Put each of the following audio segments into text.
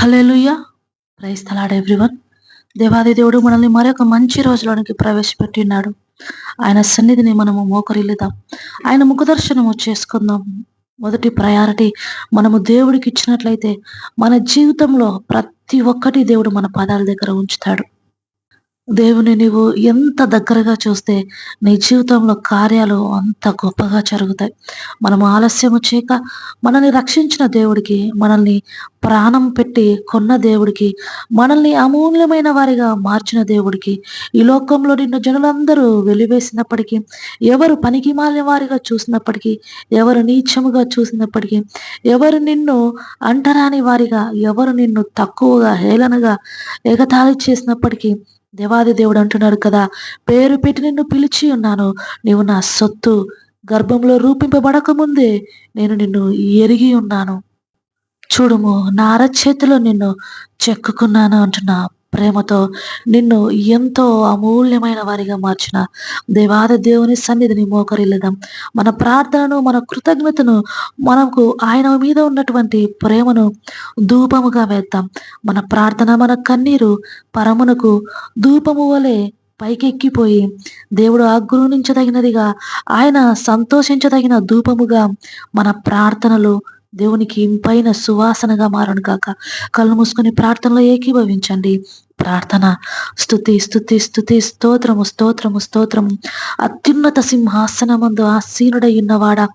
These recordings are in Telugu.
హల్లెలూయా. Praise తలాడ్ everyone. దేవాది దేవుడు మనల్ని మరొక మంచి రోజులోనికి ప్రవేశపెట్టినాడు. ఆయన సన్నిధిని మనము మోకరిల్లుదాం. ఆయన ముఖదర్శనము చేసుకుందాం. మొదటి ప్రయారిటీ మనము దేవుడికి ఇచ్చినట్లయితే మన జీవితంలో ప్రతి ఒక్కటి దేవుడు మన పాదాల దగ్గర ఉంచుతాడు. దేవుని నీవు ఎంత దగ్గరగా చూస్తే నీ జీవితంలో కార్యాలు అంత గొప్పగా జరుగుతాయి. మనం ఆలస్యము చేయక మనల్ని రక్షించిన దేవుడికి మనల్ని ప్రాణం పెట్టి కొన్న దేవుడికి మనల్ని అమూల్యమైన వారిగా మార్చిన దేవుడికి ఈ లోకంలో నిన్న జనులందరూ వెలివేసినప్పటికీ ఎవరు పనికి మాలిన వారిగా చూసినప్పటికీ ఎవరు నీచముగా చూసినప్పటికీ ఎవరు నిన్ను అంటరాని వారిగా ఎవరు నిన్ను తక్కువగా హేళనగా ఎగతాళి చేసినప్పటికీ దేవాది దేవుడు అంటున్నాడు కదా పేరు పెట్టి నిన్ను పిలిచి ఉన్నాను. నీవు నా సొత్తు గర్భంలో రూపింపబడక ముందే నేను నిన్ను ఎరిగి ఉన్నాను. చూడుము నా అరచేతిలో నిన్ను చెక్కుకున్నాను అంటున్నా ప్రేమతో నిన్ను ఎంతో అమూల్యమైన వారిగా మార్చిన దేవాది దేవుని సన్నిధిని మోకరిల్లుదాం మన ప్రార్థనను మన కృతజ్ఞతను మనకు ఆయన మీద ఉన్నటువంటి ప్రేమను ధూపముగా వేద్దాం. మన ప్రార్థన మన కన్నీరు పరమునకు ధూపము వలె పైకెక్కిపోయి దేవుడు ఆగ్రహించదగినదిగా ఆయన సంతోషించదగిన ధూపముగా మన ప్రార్థనలు దేవునికి ఇంపైన సువాసనగా మారను కాక కళ్ళు మూసుకొని ప్రార్థనలో ఏకీభవించండి. ప్రార్థన. స్థుతి స్థుతి స్థుతి స్తోత్రము స్తోత్రము స్తోత్రము. అత్యున్నత సింహాసనమందు ఆసీనుడై ఉన్నవాడా.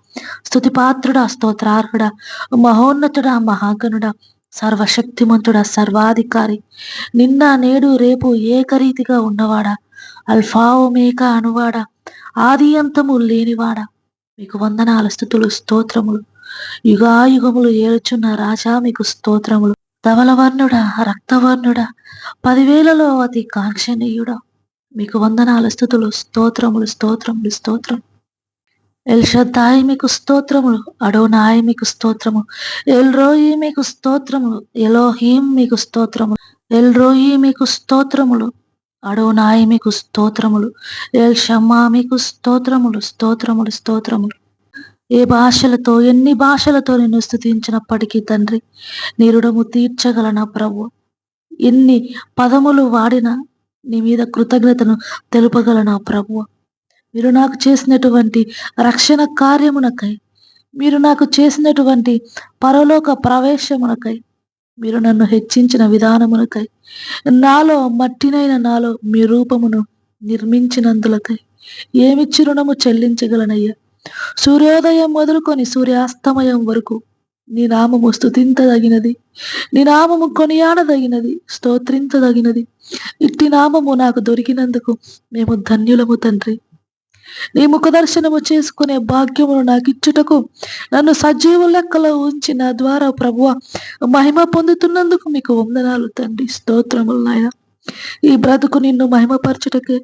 స్థుతి పాత్రుడా స్తోత్రార్హుడా. మహోన్నతుడా మహాగణుడా. సర్వశక్తిమంతుడా సర్వాధికారి. నిన్న నేడు రేపు ఏకరీతిగా ఉన్నవాడా. అల్ఫా అనువాడా. ఆది అంతము లేనివాడా. మీకు వందనాల స్థుతులు స్తోత్రములు. యుగాయుగములు ఏడుచున్న రాజా మీకు స్తోత్రములు. ధవలవర్ణుడా రక్తవర్ణుడా పదివేలలో అతి కాంక్షణీయుడా. మీకు వందనాల స్థుతులు స్తోత్రములు స్తోత్రములు స్తోత్రం. ఎల్షద్దాయి మీకు స్తోత్రములు అడోనాయి మీకు స్తోత్రము ఎల్రోయి మీకు స్తోత్రములు ఎలోహీం మీకు స్తోత్రములు ఎల్రోయి మీకు స్తోత్రములు అడోనాయి మీకు స్తోత్రములు ఎల్ షమ్మా మీకు స్తోత్రములు స్తోత్రములు స్తోత్రములు. ఏ భాషలతో ఎన్ని భాషలతో నిన్ను స్థుతించినప్పటికీ తండ్రి నీ రుణము తీర్చగలన ప్రభు? ఎన్ని పదములు వాడినా నీ మీద కృతజ్ఞతను తెలుపగలనా ప్రభు? మీరు నాకు చేసినటువంటి రక్షణ కార్యమునకై మీరు నాకు చేసినటువంటి పరలోక ప్రవేశమునకై మీరు నన్ను హెచ్చించిన విధానమునకై నాలో మట్టినైన నాలో మీ రూపమును నిర్మించినందులకై ఏమిచ్చి రుణము చెల్లించగలనయ్యా? సూర్యోదయం మొదలుకొని సూర్యాస్తమయం వరకు నీ నామము స్థుతించదగినది నీ నామము కొనియాడదగినది స్తోత్రించదగినది. ఇట్టి నామము నాకు దొరికినందుకు మేము ధన్యులము తండ్రి. నీ ముఖ దర్శనము చేసుకునే భాగ్యమును నాకు ఇచ్చుటకు నన్ను సజీవ లెక్కలో ఉంచి నా ద్వారా ప్రభువ మహిమ పొందుతున్నందుకు మీకు వందనాలు తండ్రి. స్తోత్రములు నాయన. ఈ బ్రతుకు నిన్ను మహిమపరచుటకే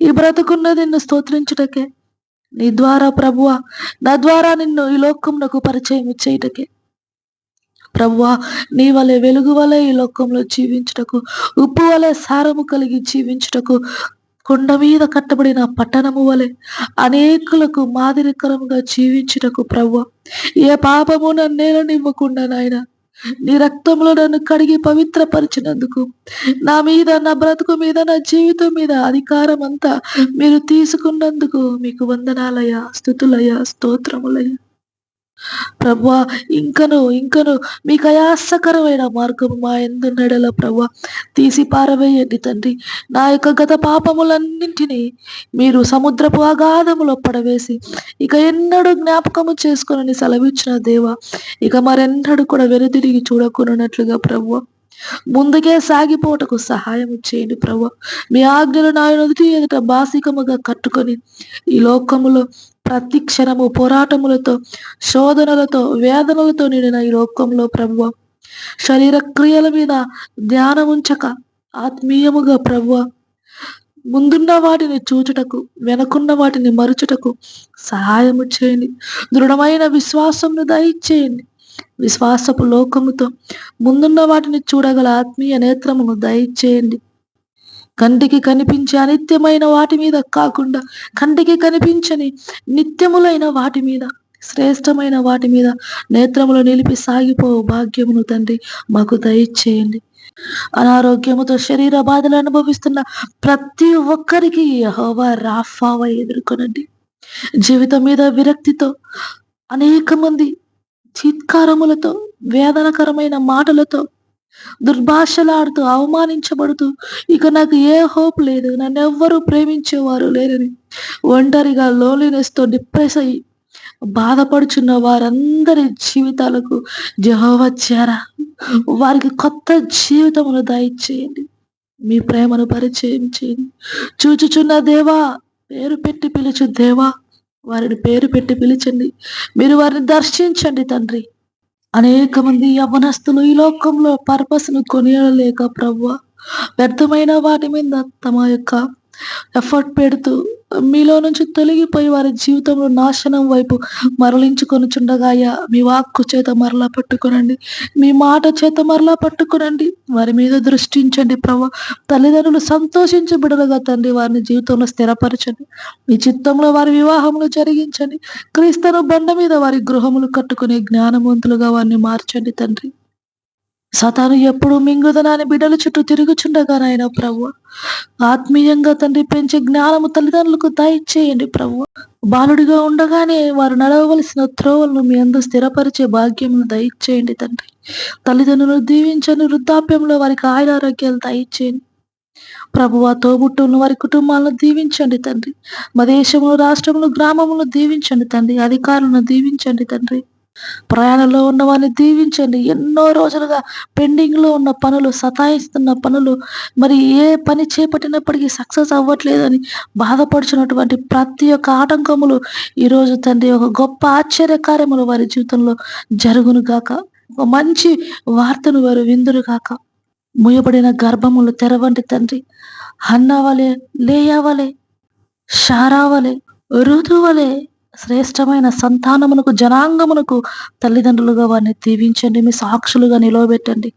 ఈ బ్రతుకున్న నిన్ను స్తోత్రించుటకే నీ ద్వారా ప్రభువ. నా ద్వారా నిన్ను ఈ లోకమునకు పరిచయం చేయుటకే. ప్రభువా నీ వలె వెలుగు వలె ఈ లోకంలో జీవించుటకు ఉప్పు వలె సారము కలిగి జీవించుటకు కొండ మీద కట్టబడిన పట్టణము వలె అనేకులకు మాదిరికరముగా జీవించుటకు ప్రభు ఏ పాపము నన్నేలనివ్వకుండా నాయన. నీ రక్తంలో నన్ను కడిగి పవిత్రపరిచినందుకు నా మీద నా బ్రతుకు మీద నా జీవితం మీద అధికారం అంతా మీరు తీసుకున్నందుకు మీకు వందనాలయ స్థుతులయ స్తోత్రములయ ప్రభా ఇంకను ఇంకను మీకు అయాసకరమైన మార్గము మా ఎందున్నడల ప్రభా. తీసి పారవేయండి తండ్రి. నా యొక్క గత పాపములన్నింటినీ మీరు సముద్రపు అగాధములో పడవేసి ఇక ఎన్నడూ జ్ఞాపకము చేసుకునని సెలవిచ్చిన దేవ ఇక మరెన్నడూ కూడా వెనుదిరిగి చూడకున్నట్లుగా ప్రభు. ముందుకే సాగిపోటకు సహాయం చేయండి ప్రభు. మీ ఆజ్ఞలు నా ఎదుట బాసికముగా కట్టుకొని ఈ లోకములో ప్రతి క్షణము పోరాటములతో శోధనలతో వేదనలతో నిండిన ఈ లోకంలో ప్రభువ శరీర క్రియల మీద ధ్యానం ఉంచక ఆత్మీయముగా ప్రభువ ముందున్న వాటిని చూచుటకు వెనకున్న వాటిని మరుచుటకు సహాయము చేయండి. దృఢమైన విశ్వాసమును దయచేయండి. విశ్వాసపు లోకముతో ముందున్న వాటిని చూడగల ఆత్మీయ నేత్రమును దయచేయండి. కంటికి కనిపించే అనిత్యమైన వాటి మీద కాకుండా కంటికి కనిపించని నిత్యములైన వాటి మీద శ్రేష్టమైన వాటి మీద నేత్రములు నిలిపి సాగిపో భాగ్యమును తండ్రి మాకు దయచేయండి. అనారోగ్యముతో శరీర బాధలు అనుభవిస్తున్న ప్రతి ఒక్కరికి యెహోవా రాఫావా ఎదుర్కొనండి. జీవితం మీద విరక్తితో అనేక మంది చిత్కారములతో వేదనకరమైన మాటలతో దుర్భాషలాడుతూ అవమానించబడుతూ ఇక నాకు ఏ హోప్ లేదు. నన్ను ఎవ్వరూ ప్రేమించేవారు లేరని ఒంటరిగా లోన్లీనెస్తో డిప్రెస్ అయ్యి బాధపడుచున్న వారందరి జీవితాలకు జహోవ చేరా. వారికి కొత్త జీవితమును దయచేయండి. మీ ప్రేమను పరిచయం చేయండి. చూచుచున్న దేవా పేరు పెట్టి పిలుచు దేవా వారిని పేరు పెట్టి పిలిచండి. మీరు వారిని దర్శించండి తండ్రి. అనేక మంది యవనస్తులు ఈ లోకంలో పర్పస్ను కొనియలేక ప్రవ్వ వ్యర్థమైన వాటి మీద తమ యొక్క ఎఫర్ట్ పెడుతూ మీలో నుంచి తొలగిపోయి వారి జీవితంలో నాశనం వైపు మరలించుకొని మీ వాక్కు చేత మరలా పట్టుకునండి. మీ మాట చేత మరలా పట్టుకునండి. వారి మీద దృష్టించండి ప్రభా. తల్లిదండ్రులు సంతోషించి బిడలుగా తండ్రి వారిని జీవితంలో స్థిరపరచండి. మీ చిత్తంలో వారి వివాహములు జరిగించండి. క్రీస్తను బండ మీద వారి గృహములు కట్టుకునే జ్ఞానవంతులుగా వారిని మార్చండి తండ్రి. సతాను ఎప్పుడు మింగుదనాన్ని బిడ్డల చుట్టూ తిరుగుచుండగా నాయన ప్రభు. ఆత్మీయంగా తండ్రి పెంచే జ్ఞానము తల్లిదండ్రులకు దయచేయండి ప్రభు. బాలుడిగా ఉండగానే వారు నడవవలసిన త్రోవలను మీ అందు స్థిరపరిచే భాగ్యమును దయచేయండి తండ్రి. తల్లిదండ్రులు దీవించని వృద్ధాప్యంలో వారికి ఆయుర ఆరోగ్యాలు దయచేయండి ప్రభు ఆ తోబుట్టులను వారి కుటుంబాలను దీవించండి తండ్రి. మా దేశంలో రాష్ట్రంలో గ్రామంలో దీవించండి తండ్రి. అధికారులను దీవించండి తండ్రి. ప్రయాణంలో ఉన్న వారిని దీవించండి. ఎన్నో రోజులుగా పెండింగ్లో ఉన్న పనులు సతాయిస్తున్న పనులు మరి ఏ పని చేపట్టినప్పటికీ సక్సెస్ అవ్వట్లేదని బాధపడుచున్నటువంటి ప్రతి ఒక్క ఆటంకములు ఈరోజు తండ్రి ఒక గొప్ప ఆశ్చర్యకార్యములు వారి జీవితంలో జరుగును గాక. ఒక మంచి వార్తను వారు విందురు గాక. ముయబడిన గర్భములు తెరవంటి తండ్రి. హన్నవలే లేయవలే షారావలే ఋతువలే శ్రేష్టమైన సంతానమునకు జనాంగమునకు తల్లిదండ్రులుగా వారిని దీవించండి మీ సాక్షులుగా నిలవబెట్టండి.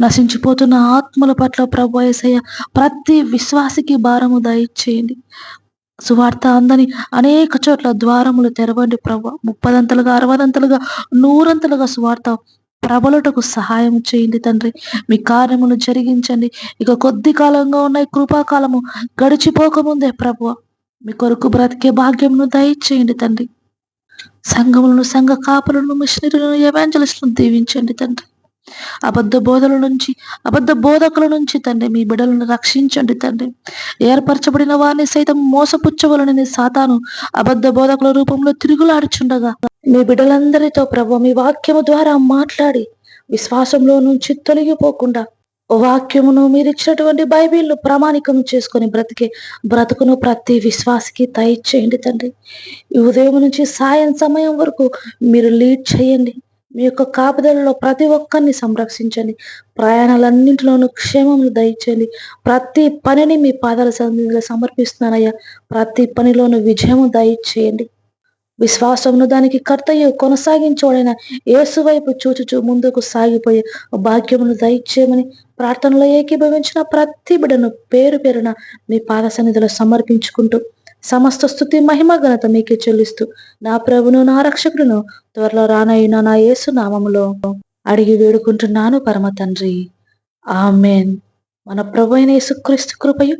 నశించిపోతున్న ఆత్మల పట్ల ప్రభు ఏసయ్య ప్రతి విశ్వాసికి భారము దయచేయండి. సువార్త అందని అనేక చోట్ల ద్వారములు తెరవండి ప్రభు. ముప్పదంతలుగా అరవదంతలుగా నూరంతలుగా సువార్త ప్రబలుటకు సహాయం చేయండి తండ్రి. మీ కార్యమును జరిగించండి. ఇక కొద్ది కాలంగా ఉన్న కృపాకాలము గడిచిపోకముందే ప్రభు. మీ కొరకు బ్రతికే భాగ్యమును దయచేయండి తండ్రి. సంఘములను సంఘ కాపులను మిషనరీలను ఎవాంజలిస్టులను దీవించండి తండ్రి. అబద్ధ బోధల నుంచి అబద్ధ బోధకుల నుంచి తండ్రి మీ బిడలను రక్షించండి తండ్రి. ఏర్పరచబడిన వారిని సైతం మోసపుచ్చవలని సాతాను అబద్ధ బోధకుల రూపంలో తిరుగులాడుచుండగా మీ బిడలందరితో ప్రభు మీ వాక్యము ద్వారా మాట్లాడి విశ్వాసంలో నుంచి తొలగిపోకుండా వాక్యమును మీరు ఇచ్చినటువంటి బైబిల్ను ప్రామాణికం చేసుకొని బ్రతికే బ్రతుకును ప్రతి విశ్వాసకి దయచేయండి తండ్రి. ఈ ఉదయం నుంచి సాయం సమయం వరకు మీరు లీడ్ చేయండి. మీ యొక్క కాపుదలలో ప్రతి ఒక్కరిని సంరక్షించండి. ప్రయాణాలన్నింటిలోనూ క్షేమములు దయచేయండి. ప్రతి పనిని మీ పాదాల సన్నిధిలో సమర్పిస్తున్నానయ్యా. ప్రతి పనిలోనూ విజయము దయచేయండి. విశ్వాసమును దానికి కర్తయ్య కొనసాగించోడైన యేసు వైపు చూచుచూ ముందుకు సాగిపోయే భాగ్యమును దయచేయమని ప్రార్థనలో ఏకీభవించిన ప్రతి బిడను పేరు పేరున మీ పాద సన్నిధిలో సమర్పించుకుంటూ సమస్త స్థుతి మహిమ ఘనత మీకే చెల్లిస్తూ నా ప్రభును నా రక్షకుడును త్వరలో రానయ్యిన నా యేసు నామములో అడిగి వేడుకుంటున్నాను పరమ తండ్రి. ఆమెన్. మన ప్రభు అయిన యేసుక్రీస్తు కృపయు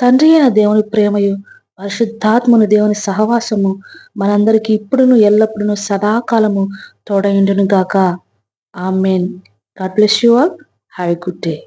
తండ్రి అయిన దేవుని ప్రేమయు పరిశుద్ధాత్మను దేవుని సహవాసము మనందరికి ఇప్పుడును ఎల్లప్పుడును సదాకాలము తోడైండును గాక amen. God bless you all. Have a good day.